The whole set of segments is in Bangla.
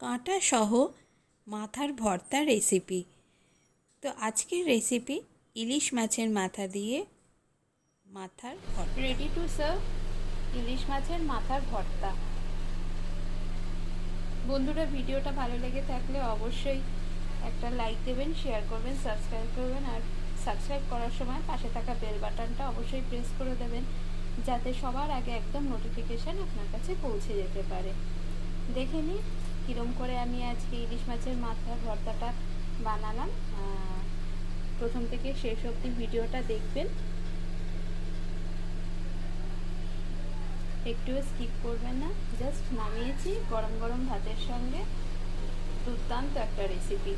কাঁটা সহ মাথার ভর্তা রেসিপি তো আজকের রেসিপি ইলিশ মাছের মাথা দিয়ে মাথার ভর্তা। রেডি টু সার্ভ ইলিশ মাছের মাথার ভর্তা। বন্ধুরা, ভিডিওটা ভালো লেগে থাকলে অবশ্যই একটা লাইক দেবেন শেয়ার করবেন সাবস্ক্রাইব করবেন আর সাবস্ক্রাইব করার সময় পাশে থাকা বেল বাটনটা অবশ্যই প্রেস করে দেবেন, যাতে সবার আগে একদম নোটিফিকেশান আপনার কাছে পৌঁছে যেতে পারে। দেখে নিই কীরম করে আমি আজকে ইলিশ মাছের মাথার ভর্তাটা বানালাম। প্রথম থেকে শেষ অবধি ভিডিওটা দেখবেন। একটুও স্কিপ করবেন না জাস্ট নামিয়েছি গরম গরম ভাতের সঙ্গে দুর্দান্ত একটা রেসিপি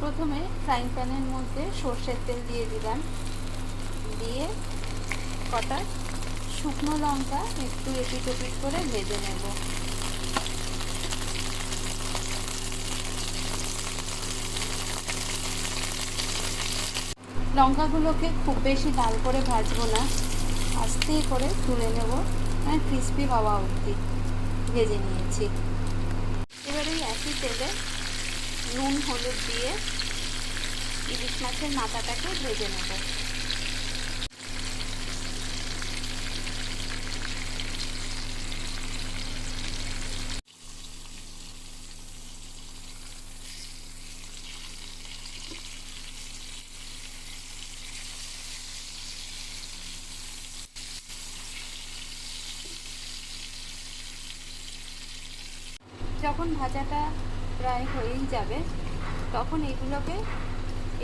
প্রথমে ফ্রাইং প্যানের মধ্যে সর্ষের তেল দিয়ে দিলাম। দিয়ে কটা? শুকনো লঙ্কা একটু এপিট ওপিট করে ভেজে নেব। লঙ্কাগুলোকে খুব বেশি ডাল করে ভাজবো না। আস্তে করে তুলে নেব। মানে ক্রিস্পি হওয়া অবধি ভেজে নিয়েছি। এবার একই তেলে নুন, হলুদ দিয়ে ইলিশ মাছের মাথাটাকে ভেজে নেব। যখন ভাজাটা প্রায় হয়েই যাবে, তখন এগুলোকে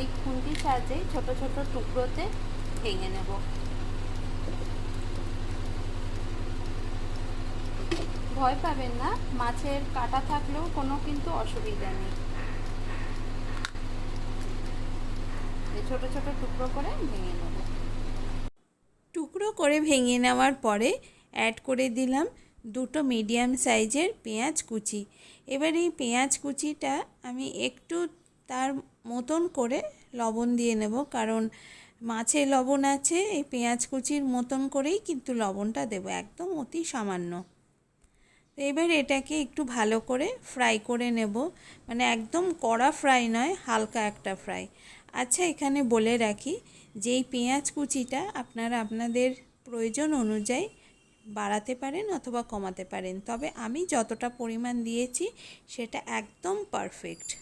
এই খুন্তির সাহায্যে ছোট ছোট টুকরোতে ভেঙে নেব। ভয় পাবেন না, মাছের কাটা থাকলেও কোনো কিন্তু অসুবিধা নেই। ছোট ছোট টুকরো করে ভেঙে নেব। টুকরো করে ভেঙে নেওয়ার পরে অ্যাড করে দিলাম দুটো মিডিয়াম সাইজের পেঁয়াজ কুচি। এবার এই পেঁয়াজ কুচিটা আমি একটু তার মতন করে লবণ দিয়ে নেব, কারণ মাছে লবণ আছে, এই পেঁয়াজ কুচির মতন করেই কিন্তু লবণটা দেব, একদম অতি সামান্য। তো এবার এটাকে একটু ভালো করে ফ্রাই করে নেব মানে একদম কড়া ফ্রাই নয়, হালকা একটা ফ্রাই আচ্ছা এখানে বলে রাখি যে এই পেঁয়াজ কুচিটা আপনারা আপনাদের প্রয়োজন অনুযায়ী বাড়াতে পারেন অথবা কমাতে পারেন। তবে আমি যতটা পরিমাণ দিয়েছি, সেটা একদম পারফেক্ট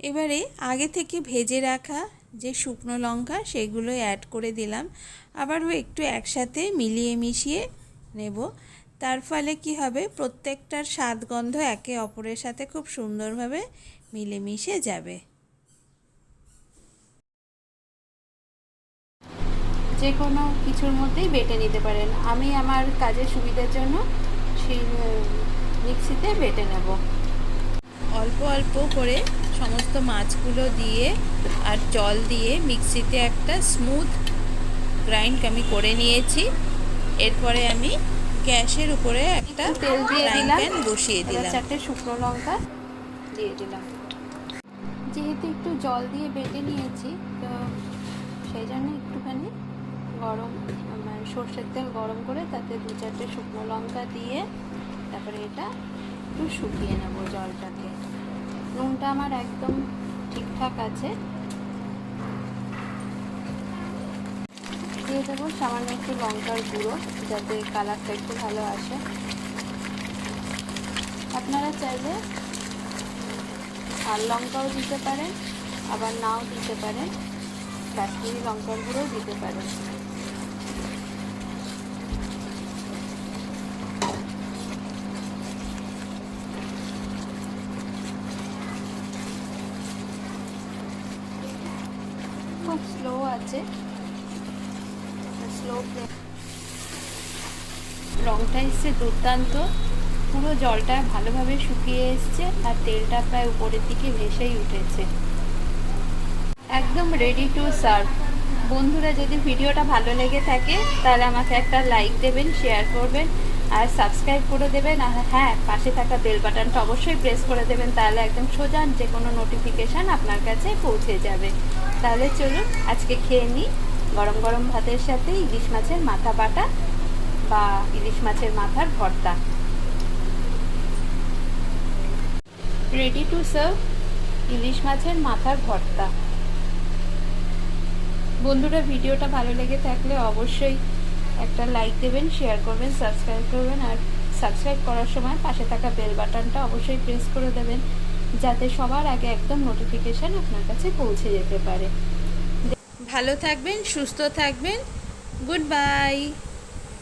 এবারে আগে থেকে ভেজে রাখা যে শুকনো লঙ্কা, সেগুলো অ্যাড করে দিলাম। আবারও একটু একসাথে মিলিয়ে মিশিয়ে নেব। তার ফলে কি হবে, প্রত্যেকটার স্বাদ গন্ধ একে অপরের সাথে খুব সুন্দরভাবে মিলেমিশে যাবে। যে কোনো কিছুর মধ্যেই বেটে নিতে পারেন। আমি আমার কাজের সুবিধার জন্য সেই মিক্সিতে বেটে নেব। অল্প অল্প করে সমস্ত মাছগুলো দিয়ে আর জল দিয়ে মিক্সিতে একটা স্মুথ গ্রাইন্ড আমি করে নিয়েছি। এরপরে আমি গ্যাসের উপরে একটা তেল দিয়ে দিলাম। বসিয়ে দিলাম। চারটে শুকনো লঙ্কা দিয়ে দিলাম। যেহেতু একটু জল দিয়ে বেটে নিয়েছি তো সেই জন্য একটুখানি গরম মানে সর্ষের তেল গরম করে তাতে দু চারটে শুকনো লঙ্কা দিয়ে তারপরে এটা একটু শুকিয়ে নেব জলটাকে। নুনটা আমার একদম ঠিকঠাক আছে। দিয়ে দেবো সামান্য একটু লঙ্কার গুঁড়ো যাতে কালারটা একটু ভালো আসে। আপনারা চাইলে ঝাল লঙ্কাও দিতে পারেন, আবার নাও দিতে পারেন। কাশ্মীরি লঙ্কার গুঁড়োও দিতে পারেন। খুব স্লো আছে। স্লো রংটা এসছে দুর্দান্ত। পুরো জলটা ভালোভাবে শুকিয়ে এসছে আর তেলটা প্রায় উপরের দিকে ভেসেই উঠেছে। একদম রেডি টু সার্ভ বন্ধুরা, যদি ভিডিওটা ভালো লেগে থাকে, তাহলে আমাকে একটা লাইক দেবেন শেয়ার করবেন। আর সাবস্ক্রাইব করে দেবেন, আর হ্যাঁ পাশে থাকা বেল বাটনটা অবশ্যই প্রেস করে দেবেন, তাহলে একদম সোজা যে কোনো নোটিফিকেশান আপনার কাছে পৌঁছে যাবে। তাহলে চলুন, আজকে খেয়ে নিই। গরম গরম ভাতের সাথে ইলিশ মাছের মাথা বাটা বা ইলিশ মাছের মাথার ভর্তা। রেডি টু সার্ভ ইলিশ মাছের মাথার ভর্তা। বন্ধুরা, ভিডিওটা ভালো লেগে থাকলে অবশ্যই একটা লাইক দেবেন শেয়ার করবেন সাবস্ক্রাইব করবেন আর সাবস্ক্রাইব করার সময় পাশে থাকা বেল বাটনটা অবশ্যই প্রেস করে দেবেন যাতে সবার আগে একদম নোটিফিকেশান আপনার কাছে পৌঁছে যেতে পারে। ভালো থাকবেন, সুস্থ থাকবেন গুড বাই